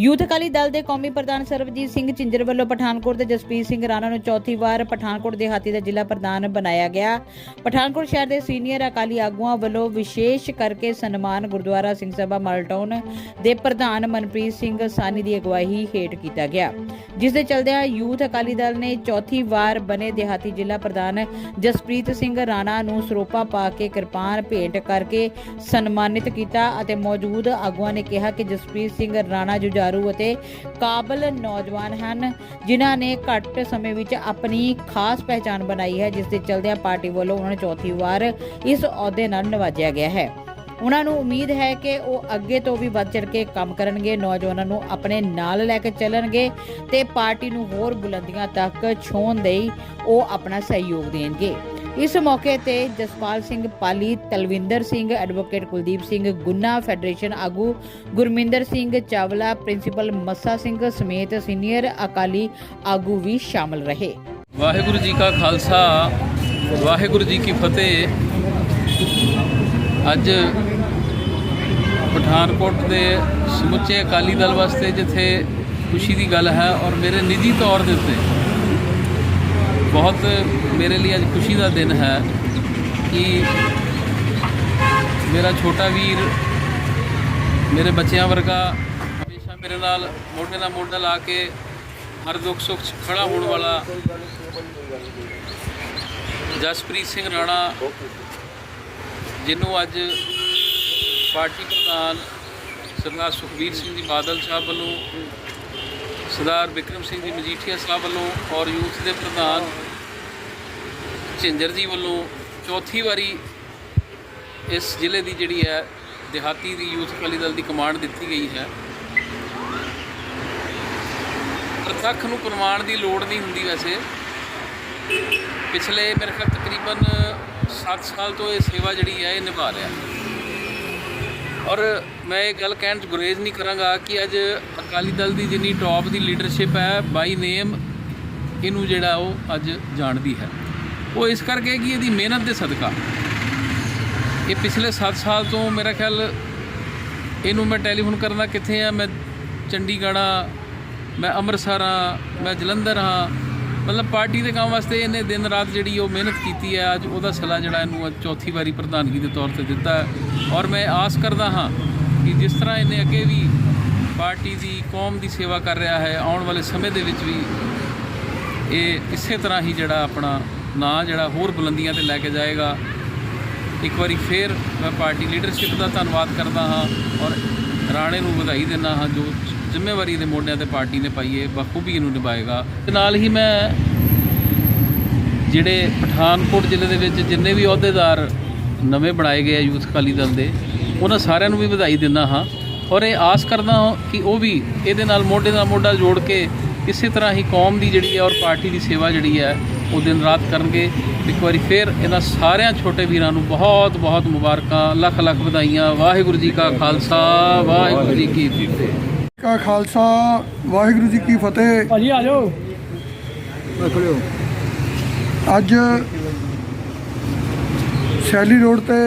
Youth Akali Dal ਦੇ ਕੌਮੀ ਪ੍ਰਧਾਨ ਸਰਬਜੀਤ ਸਿੰਘ ਝਿੰਜਰ ਵੱਲੋਂ ਪਠਾਨਕੋਟ ਦੇ ਜਸਪੀਤ ਸਿੰਘ ਰਾਣਾ ਨੂੰ ਚੌਥੀ ਵਾਰ ਪਠਾਨਕੋਟ ਦੇਹਾਤੀ ਦਾ ਜ਼ਿਲ੍ਹਾ ਪ੍ਰਧਾਨ ਬਣਾਇਆ ਗਿਆ। ਪਠਾਨਕੋਟ ਸ਼ਹਿਰ ਦੇ ਸੀਨੀਅਰ ਅਕਾਲੀ ਆਗੂਆਂ ਵੱਲੋਂ ਵਿਸ਼ੇਸ਼ ਕਰਕੇ ਸਨਮਾਨ ਗੁਰਦੁਆਰਾ ਸਿੰਘ ਸਭਾ ਮਾਲਟਾਊਨ ਦੇ ਪ੍ਰਧਾਨ ਮਨਪ੍ਰੀਤ ਸਿੰਘ ਸਾਨੀ ਦੀ ਅਗਵਾਈ ਹੇਠ ਕੀਤਾ ਗਿਆ। ਜਿਸ ਦੇ ਚਲਦਿਆਂ ਯੂਥ ਅਕਾਲੀ ਦਲ ਨੇ ਚੌਥੀ ਵਾਰ ਬਣੇ ਦਿਹਾਤੀ ਜ਼ਿਲ੍ਹਾ ਪ੍ਰਧਾਨ ਜਸਪ੍ਰੀਤ ਸਿੰਘ ਰਾਣਾ ਨੂੰ ਸਰੋਪਾ ਪਾ ਕੇ ਕਿਰਪਾਨ ਭੇਟ ਕਰਕੇ ਸਨਮਾਨਿਤ ਕੀਤਾ ਅਤੇ ਮੌਜੂਦ ਆਗੂਆਂ ਨੇ ਕਿਹਾ ਕਿ ਜਸਪ੍ਰੀਤ ਸਿੰਘ ਰਾਣਾ ਜੁਝਾਰੂ ਅਤੇ ਕਾਬਲ ਨੌਜਵਾਨ ਹਨ, ਜਿਨ੍ਹਾਂ ਨੇ ਘੱਟ ਸਮੇਂ ਵਿੱਚ ਆਪਣੀ ਖਾਸ ਪਹਿਚਾਣ ਬਣਾਈ ਹੈ, ਜਿਸ ਦੇ ਚਲਦਿਆਂ ਪਾਰਟੀ ਵੱਲੋਂ ਉਹਨਾਂ ਨੂੰ ਚੌਥੀ ਵਾਰ ਇਸ ਅਹੁਦੇ ਨਾਲ ਨਵਾਜਿਆ ਗਿਆ ਹੈ। ਉਹਨਾਂ ਨੂੰ ਉਮੀਦ ਹੈ ਕਿ ਉਹ ਅੱਗੇ ਤੋਂ ਵੀ ਵੱਧ ਚੜ ਕੇ ਕੰਮ ਕਰਨਗੇ, ਨੌਜਵਾਨਾਂ ਨੂੰ ਆਪਣੇ ਨਾਲ ਲੈ ਕੇ ਚੱਲਣਗੇ ਤੇ ਪਾਰਟੀ ਨੂੰ ਹੋਰ ਬੁਲੰਦੀਆਂ ਤੱਕ ਛੋਣ ਲਈ ਉਹ ਆਪਣਾ ਸਹਿਯੋਗ ਦੇਣਗੇ। ਇਸ ਮੌਕੇ ਤੇ ਜਸਪਾਲ ਸਿੰਘ ਪਾਲੀ, ਤਲਵਿੰਦਰ ਸਿੰਘ, ਐਡਵੋਕੇਟ ਕੁਲਦੀਪ ਸਿੰਘ ਗੁੰਨਾ, ਫੈਡਰੇਸ਼ਨ ਆਗੂ ਗੁਰਮਿੰਦਰ ਸਿੰਘ ਚਾਵਲਾ, ਪ੍ਰਿੰਸੀਪਲ ਮੱਸਾ ਸਿੰਘ ਸਮੇਤ ਸੀਨੀਅਰ ਅਕਾਲੀ ਆਗੂ ਵੀ ਸ਼ਾਮਲ ਰਹੇ। ਵਾਹਿਗੁਰੂ ਜੀ ਕਾ ਖਾਲਸਾ, ਵਾਹਿਗੁਰੂ ਜੀ ਕੀ ਫਤਿਹ। ਅੱਜ ਪਠਾਨਕੋਟ ਦੇ ਸਮੁੱਚੇ ਅਕਾਲੀ ਦਲ ਵਾਸਤੇ ਜਿੱਥੇ ਖੁਸ਼ੀ ਦੀ ਗੱਲ ਹੈ ਔਰ ਮੇਰੇ ਨਿੱਜੀ ਤੌਰ ਦੇ ਉੱਤੇ ਬਹੁਤ ਮੇਰੇ ਲਈ ਅੱਜ ਖੁਸ਼ੀ ਦਾ ਦਿਨ ਹੈ ਕਿ ਮੇਰਾ ਛੋਟਾ ਵੀਰ ਮੇਰੇ ਬੱਚਿਆਂ ਵਰਗਾ ਹਮੇਸ਼ਾ ਮੇਰੇ ਨਾਲ ਮੋਢੇ ਨਾਲ ਮੋਢਾ ਲਾ ਕੇ ਹਰ ਦੁੱਖ ਸੁੱਖ 'ਚ ਖੜਾ ਹੋਣ ਵਾਲਾ ਜਸਪ੍ਰੀਤ ਸਿੰਘ ਰਾਣਾ, ਜਿਹਨੂੰ ਅੱਜ ਪਾਰਟੀ ਪ੍ਰਧਾਨ ਸਰਦਾਰ ਸੁਖਬੀਰ ਸਿੰਘ ਜੀ ਬਾਦਲ ਸਾਹਿਬ ਵੱਲੋਂ, ਸਰਦਾਰ ਵਿਕਰਮ ਸਿੰਘ ਜੀ ਮਜੀਠੀਆ ਸਾਹਿਬ ਵੱਲੋਂ ਔਰ ਯੂਥ ਦੇ ਪ੍ਰਧਾਨ ਝਿੰਜਰ ਜੀ ਵੱਲੋਂ ਚੌਥੀ ਵਾਰੀ ਇਸ ਜ਼ਿਲ੍ਹੇ ਦੀ ਜਿਹੜੀ ਹੈ, ਦਿਹਾਤੀ ਦੀ ਯੂਥ ਅਕਾਲੀ ਦਲ ਦੀ ਕਮਾਂਡ ਦਿੱਤੀ ਗਈ ਹੈ। ਪ੍ਰਤੱਖ ਨੂੰ ਪ੍ਰਮਾਣ ਦੀ ਲੋੜ ਨਹੀਂ ਹੁੰਦੀ ਵੈਸੇ। ਪਿਛਲੇ ਮੇਰੇ ਖਿਆਲ ਤਕਰੀਬਨ 7 ਸਾਲ ਤੋਂ ਇਹ ਸੇਵਾ ਜਿਹੜੀ ਹੈ, ਇਹ ਨਿਭਾ ਰਿਹਾ। ਔਰ ਮੈਂ ਇਹ ਗੱਲ ਕਹਿਣ ਚ ਗੁਰੇਜ਼ ਨਹੀਂ ਕਰਾਂਗਾ ਕਿ ਅੱਜ ਅਕਾਲੀ ਦਲ ਦੀ ਜਿੰਨੀ ਟੌਪ ਦੀ ਲੀਡਰਸ਼ਿਪ ਹੈ ਬਾਈ ਨੇਮ ਇਹਨੂੰ ਜਿਹੜਾ ਉਹ ਅੱਜ ਜਾਣਦੀ ਹੈ। ਉਹ ਇਸ ਕਰਕੇ ਕਿ ਇਹਦੀ ਮਿਹਨਤ ਦੇ ਸਦਕਾ। ਇਹ ਪਿਛਲੇ 7 ਸਾਲ ਤੋਂ ਮੇਰਾ ਖਿਆਲ ਇਹਨੂੰ ਮੈਂ ਟੈਲੀਫੋਨ ਕਰਨਾ ਕਿੱਥੇ ਆ, ਮੈਂ ਚੰਡੀਗੜ੍ਹ ਆ ਮੈਂ ਅੰਮ੍ਰਿਤਸਰ ਆ ਮੈਂ ਜਲੰਧਰ ਹਾਂ। ਮਤਲਬ ਪਾਰਟੀ ਦੇ ਕੰਮ ਵਾਸਤੇ ਇਹਨੇ ਦਿਨ ਰਾਤ ਜਿਹੜੀ ਉਹ ਮਿਹਨਤ ਕੀਤੀ ਹੈ, ਅੱਜ ਉਹਦਾ ਸਲਾ ਜਿਹੜਾ ਇਹਨੂੰ ਅੱਜ ਚੌਥੀ ਵਾਰੀ ਪ੍ਰਧਾਨਗੀ ਦੇ ਤੌਰ ਤੇ ਦਿੱਤਾ ਔਰ ਮੈਂ ਆਸ ਕਰਦਾ ਹਾਂ ਕਿ ਜਿਸ ਤਰ੍ਹਾਂ ਇਹਨੇ ਅੱਗੇ ਵੀ ਪਾਰਟੀ ਦੀ, ਕੌਮ ਦੀ ਸੇਵਾ ਕਰ ਰਿਹਾ ਹੈ, ਆਉਣ ਵਾਲੇ ਸਮੇਂ ਦੇ ਵਿੱਚ ਵੀ ਇਹ ਇਸੇ ਤਰ੍ਹਾਂ ਹੀ ਜਿਹੜਾ ਆਪਣਾ ਨਾਂ ਜਿਹੜਾ ਹੋਰ ਬੁਲੰਦੀਆਂ ਤੇ ਲੈ ਕੇ ਜਾਏਗਾ। ਇੱਕ ਵਾਰੀ ਫੇਰ ਮੈਂ ਪਾਰਟੀ ਲੀਡਰਸ਼ਿਪ ਦਾ ਧੰਨਵਾਦ ਕਰਦਾ ਹਾਂ ਔਰ ਰਾਣੇ ਨੂੰ ਵਧਾਈ ਦਿੰਦਾ ਹਾਂ, ਜੋ ਜ਼ਿੰਮੇਵਾਰੀ ਦੇ ਮੋਢਿਆਂ ਤੇ ਪਾਰਟੀ ਨੇ ਪਾਈ ਹੈ ਬਖੂਬੀ ਇਹਨੂੰ ਨਿਭਾਏਗਾ। ਤੇ ਨਾਲ ਹੀ ਮੈਂ ਜਿਹੜੇ ਪਠਾਨਕੋਟ ਜ਼ਿਲ੍ਹੇ ਦੇ ਵਿੱਚ ਜਿੰਨੇ ਵੀ ਅਹੁਦੇਦਾਰ ਨਵੇਂ ਬਣਾਏ ਗਏ ਆ ਯੂਥ ਅਕਾਲੀ ਦਲ ਦੇ, ਉਹਨਾਂ ਸਾਰਿਆਂ ਨੂੰ ਵੀ ਵਧਾਈ ਦਿੰਦਾ ਹਾਂ। ਔਰ ਇਹ ਆਸ ਕਰਦਾ ਹਾਂ ਕਿ ਉਹ ਵੀ ਇਹਦੇ ਨਾਲ ਮੋਢੇ ਨਾਲ ਮੋਢਾ ਜੋੜ ਕੇ ਇਸੇ ਤਰ੍ਹਾਂ ਹੀ ਕੌਮ ਦੀ ਜਿਹੜੀ ਹੈ ਔਰ ਪਾਰਟੀ ਦੀ ਸੇਵਾ ਜਿਹੜੀ ਹੈ ਉਹ ਦਿਨ ਰਾਤ ਕਰਨਗੇ। ਇੱਕ ਵਾਰੀ ਫੇਰ ਇਹਨਾਂ ਸਾਰਿਆਂ ਛੋਟੇ ਵੀਰਾਂ ਨੂੰ ਬਹੁਤ ਬਹੁਤ ਮੁਬਾਰਕਾਂ। ਲੱਖ ਲੱਖ ਵਧਾਈਆਂ। ਵਾਹਿਗੁਰੂ ਜੀ ਕਾ ਖਾਲਸਾ। ਵਾਹਿਗੁਰੂ ਜੀ ਕੀ ਫਤਿਹ। ਕਾ ਖਾਲਸਾ ਵਾਹਿਗੁਰੂ ਜੀ ਕੀ ਫਤਿਹ। ਭਾਜੀ ਆ ਜਾਓ। ਅੱਜ ਸ਼ੈਲੀ ਰੋਡ ਤੇ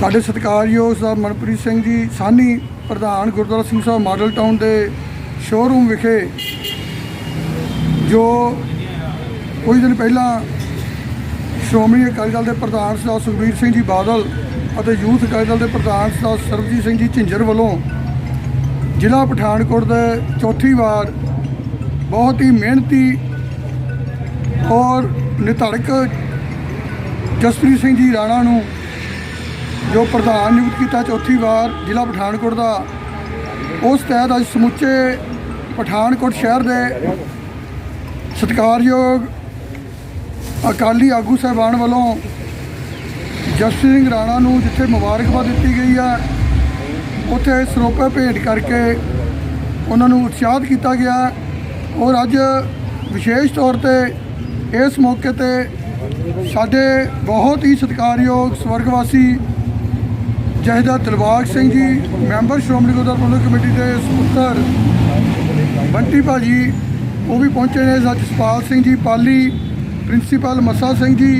ਸਾਡੇ ਸਤਿਕਾਰਯੋਗ ਸਾਹਿਬ ਮਨਪ੍ਰੀਤ ਸਿੰਘ ਜੀ ਸਾਨੀ ਪ੍ਰਧਾਨ ਗੁਰਦੁਆਰਾ ਸਿੰਘ ਸਾਹਿਬ ਮਾਡਲ ਟਾਊਨ ਦੇ ਸ਼ੋਰੂਮ ਵਿਖੇ ਜੋ ਕੁਝ ਦਿਨ ਪਹਿਲਾਂ ਸ਼੍ਰੋਮਣੀ ਅਕਾਲੀ ਦਲ ਦੇ ਪ੍ਰਧਾਨ ਸਰਦਾਰ ਸੁਖਬੀਰ ਸਿੰਘ ਜੀ ਬਾਦਲ ਅਤੇ ਯੂਥ ਅਕਾਲੀ ਦਲ ਦੇ ਪ੍ਰਧਾਨ ਸਰਦਾਰ ਸਰਬਜੀਤ ਸਿੰਘ ਜੀ ਝਿੰਜਰ ਵੱਲੋਂ ਜ਼ਿਲ੍ਹਾ ਪਠਾਨਕੋਟ ਦੇ ਚੌਥੀ ਵਾਰ ਬਹੁਤ ਹੀ ਮਿਹਨਤੀ ਔਰ ਨਿਧੜਕ ਜਸਪ੍ਰੀਤ ਸਿੰਘ ਜੀ ਰਾਣਾ ਨੂੰ ਜੋ ਪ੍ਰਧਾਨ ਨਿਯੁਕਤ ਕੀਤਾ ਚੌਥੀ ਵਾਰ ਜ਼ਿਲ੍ਹਾ ਪਠਾਨਕੋਟ ਦਾ, ਉਸ ਤਹਿਤ ਅੱਜ ਸਮੁੱਚੇ ਪਠਾਨਕੋਟ ਸ਼ਹਿਰ ਦੇ ਸਤਿਕਾਰਯੋਗ ਅਕਾਲੀ ਆਗੂ ਸਾਹਿਬਾਨ ਵੱਲੋਂ ਜਸਪ੍ਰੀਤ ਸਿੰਘ ਰਾਣਾ ਨੂੰ ਜਿੱਥੇ ਮੁਬਾਰਕਬਾਦ ਦਿੱਤੀ ਗਈ ਹੈ ਉੱਥੇ ਸਰੋਪੇ ਭੇਟ ਕਰਕੇ ਉਹਨਾਂ ਨੂੰ ਉਤਸ਼ਾਹਿਤ ਕੀਤਾ ਗਿਆ। ਔਰ ਅੱਜ ਵਿਸ਼ੇਸ਼ ਤੌਰ ਤੇ ਇਸ ਮੌਕੇ ਤੇ ਸਾਡੇ ਬਹੁਤ ਹੀ ਸਤਿਕਾਰਯੋਗ ਸਵਰਗਵਾਸੀ ਜਹਦਾ ਦਿਲਬਾਗ ਸਿੰਘ ਜੀ, ਮੈਂਬਰ ਸ਼੍ਰੋਮਣੀ ਗੁਰਦੁਆਰਾ ਪ੍ਰਬੰਧਕ ਕਮੇਟੀ ਦੇ ਸਪੁੱਤਰ ਬੰਟੀ ਭਾਜੀ, ਉਹ ਵੀ ਪਹੁੰਚੇ ਨੇ। ਸਤਪਾਲ ਸਿੰਘ ਜੀ, ਪਾਲੀ ਪ੍ਰਿੰਸੀਪਲ ਮੱਸਾ ਸਿੰਘ ਜੀ,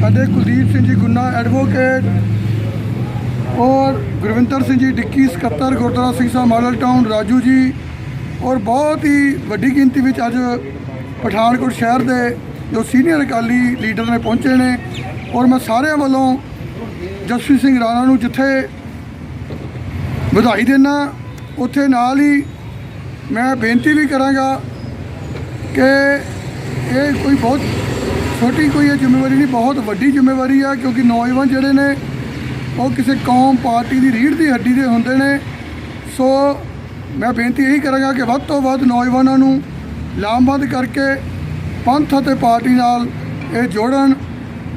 ਸਾਡੇ ਕੁਲਦੀਪ ਸਿੰਘ ਜੀ ਗੁੰਨਾ ਐਡਵੋਕੇਟ ਔਰ ਗੁਰਵਿੰਦਰ ਸਿੰਘ ਜੀ ਡਿੱਕੀ ਸਕੱਤਰ, ਗੁਰਦੁਆਰਾ ਸਿੰਘ ਸਾਹਿਬ ਮਾਡਲ ਟਾਊਨ ਰਾਜੂ ਜੀ, ਔਰ ਬਹੁਤ ਹੀ ਵੱਡੀ ਗਿਣਤੀ ਵਿੱਚ ਅੱਜ ਪਠਾਨਕੋਟ ਸ਼ਹਿਰ ਦੇ ਜੋ ਸੀਨੀਅਰ ਅਕਾਲੀ ਲੀਡਰ ਨੇ ਪਹੁੰਚੇ ਨੇ, ਔਰ ਮੈਂ ਸਾਰਿਆਂ ਵੱਲੋਂ ਜਸਪ੍ਰੀਤ ਸਿੰਘ ਰਾਣਾ ਨੂੰ ਜਿੱਥੇ ਵਧਾਈ ਦੇਣਾ ਉੱਥੇ ਨਾਲ ਹੀ ਮੈਂ ਬੇਨਤੀ ਵੀ ਕਰਾਂਗਾ ਕਿ ਇਹ ਕੋਈ ਬਹੁਤ ਛੋਟੀ ਕੋਈ ਇਹ ਜ਼ਿੰਮੇਵਾਰੀ ਨਹੀਂ, ਬਹੁਤ ਵੱਡੀ ਜ਼ਿੰਮੇਵਾਰੀ ਆ, ਕਿਉਂਕਿ ਨੌਜਵਾਨ ਜਿਹੜੇ ਨੇ, ਉਹ ਕਿਸੇ ਕੌਮ ਪਾਰਟੀ ਦੀ ਰੀੜ ਦੀ ਹੱਡੀ ਦੇ ਹੁੰਦੇ ਨੇ। ਸੋ ਮੈਂ ਬੇਨਤੀ ਇਹੀ ਕਰਾਂਗਾ ਕਿ ਵੱਧ ਤੋਂ ਵੱਧ ਨੌਜਵਾਨਾਂ ਨੂੰ ਲਾਮਬੰਦ ਕਰਕੇ ਪੰਥ ਅਤੇ ਪਾਰਟੀ ਨਾਲ ਇਹ ਜੋੜਨ।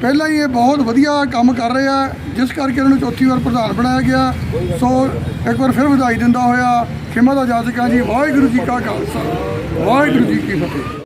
ਪਹਿਲਾਂ ਹੀ ਇਹ ਬਹੁਤ ਵਧੀਆ ਕੰਮ ਕਰ ਰਹੇ ਆ, ਜਿਸ ਕਰਕੇ ਇਹਨਾਂ ਨੂੰ ਚੌਥੀ ਵਾਰ ਪ੍ਰਧਾਨ ਬਣਾਇਆ ਗਿਆ। ਸੋ ਇੱਕ ਵਾਰ ਫਿਰ ਵਧਾਈ ਦਿੰਦਾ ਹੋਇਆ ਖਿਮਾ ਦਾ ਜਾਜਕਾਂ ਜੀ, ਵਾਹਿਗੁਰੂ ਜੀ ਕਾ ਖਾਲਸਾ, ਵਾਹਿਗੁਰੂ ਜੀ ਕੀ ਫਤਿਹ।